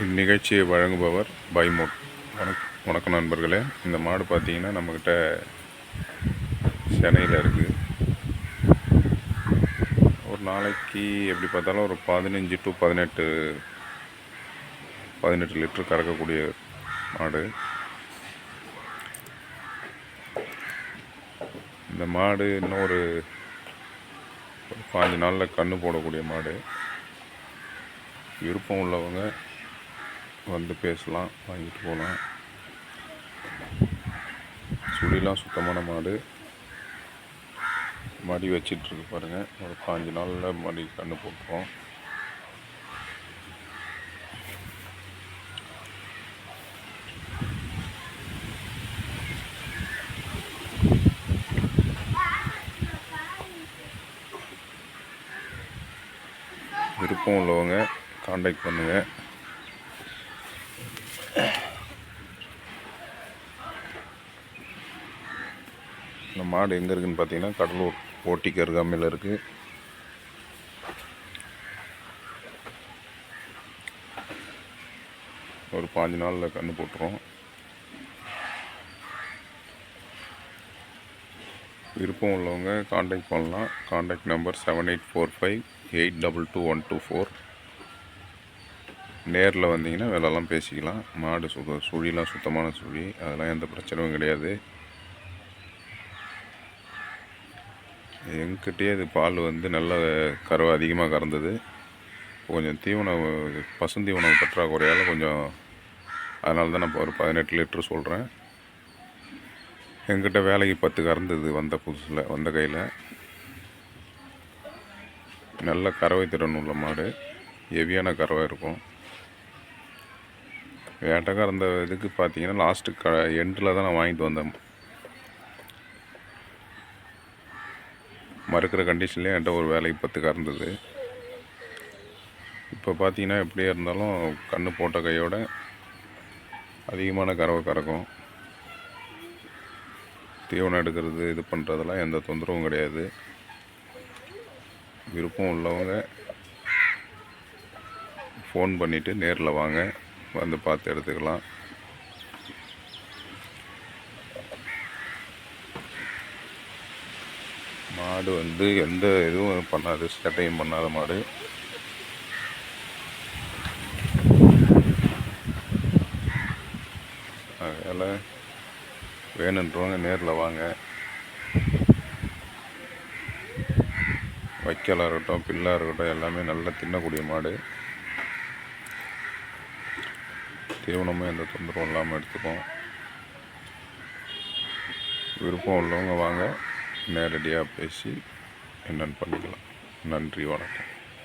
இந்நிகழ்ச்சியை வழங்குபவர் பைமோட் வணக் வணக்கம் நண்பர்களே இந்த மாடு பார்த்தீங்கன்னா நம்மக்கிட்ட சென்னையில் இருக்குது ஒரு நாளைக்கு எப்படி பார்த்தாலும் ஒரு பதினஞ்சு டு பதினெட்டு பதினெட்டு லிட்டர் கறக்கக்கூடிய மாடு. இந்த மாடு இன்னும் ஒரு ஒரு பாஞ்சு நாளில் கன்று போடக்கூடிய மாடு. விருப்பம் உள்ளவங்க வந்து பேசலாம் வாங்கிட்டு போகலாம் சுழிலாம் சுத்தமான மாடு. மடி வச்சிட்ருக்கு பாருங்கள் ஒரு பாஞ்சு நாளில் மடி கன்று போட்டுருவோம் விருப்பம் உள்ளவங்க காண்டாக்ட் பண்ணுங்கள் இந்த மாடு எங்கே இருக்குன்னு பார்த்தீங்கன்னா கடலூர் ஓட்டிக்கு அருகாமையில் இருக்குது ஒரு பாஞ்சு நாளில் கன்று போட்டுரும். விருப்பம் உள்ளவங்க காண்டாக்ட் பண்ணலாம். Contact number seven eight four five eight double two one two four நேரில் வந்தீங்கன்னா விலைலாம் பேசிக்கலாம். மாடு சுத சுழிலாம் சுத்தமான சுழி. அதெல்லாம் எந்த பிரச்சனையும் கிடையாது. எங்கிட்டயே இது பால் வந்து நல்ல கறவை அதிகமாக கறந்தது. கொஞ்சம் தீவனம் பசுந்தீவனம் பற்றாக்குறையால் கொஞ்சம் அதனால தான் நான் இப்போ ஒரு பதினெட்டு லிட்ரு சொல்கிறேன் எங்கிட்ட வேலைக்கு பத்து கறந்தது வந்த புதுசில் வந்த கையில். நல்ல கறவை திறன் உள்ள மாடு. ஹெவியான கறவை இருக்கும். வேட்டை கறந்த இதுக்கு பார்த்தீங்கன்னா லாஸ்ட்டு க எண்டில் தான் நான் வாங்கிட்டு வந்தேன். மறுக்கிற கண்டிஷன்லேயே என்கிட்ட ஒரு வேலைக்கு பத்து கறந்தது இப்போ பார்த்தீங்கன்னா எப்படியே இருந்தாலும் கண்ணு போட்ட கையோட அதிகமான கறவை கறக்கும். தீவனம் எடுக்கிறது இது பண்ணுறதெல்லாம் எந்த தொந்தரவும் கிடையாது. விருப்பம் உள்ளவங்க ஃபோன் பண்ணிவிட்டு நேரில் வாங்க வந்து பார்த்து எடுத்துக்கலாம். மாடு வந்து எந்த இதுவும் பண்ணாது சேட்டையும் பண்ணாத மாடு. அதனால் வேணுன்றவங்க நேரில் வாங்க. வைக்கலாக இருக்கட்டும் பில்லாக இருக்கட்டும் எல்லாமே நல்லா தின்னக்கூடிய மாடு. தீவனமும் எந்த தொந்தரவும் இல்லாமல் எடுத்துக்கும் விருப்பம் உள்ளவங்க வாங்க. நேரடியாக பேசி என்னென்னு பண்ணிக்கலாம். நன்றி வணக்கம்.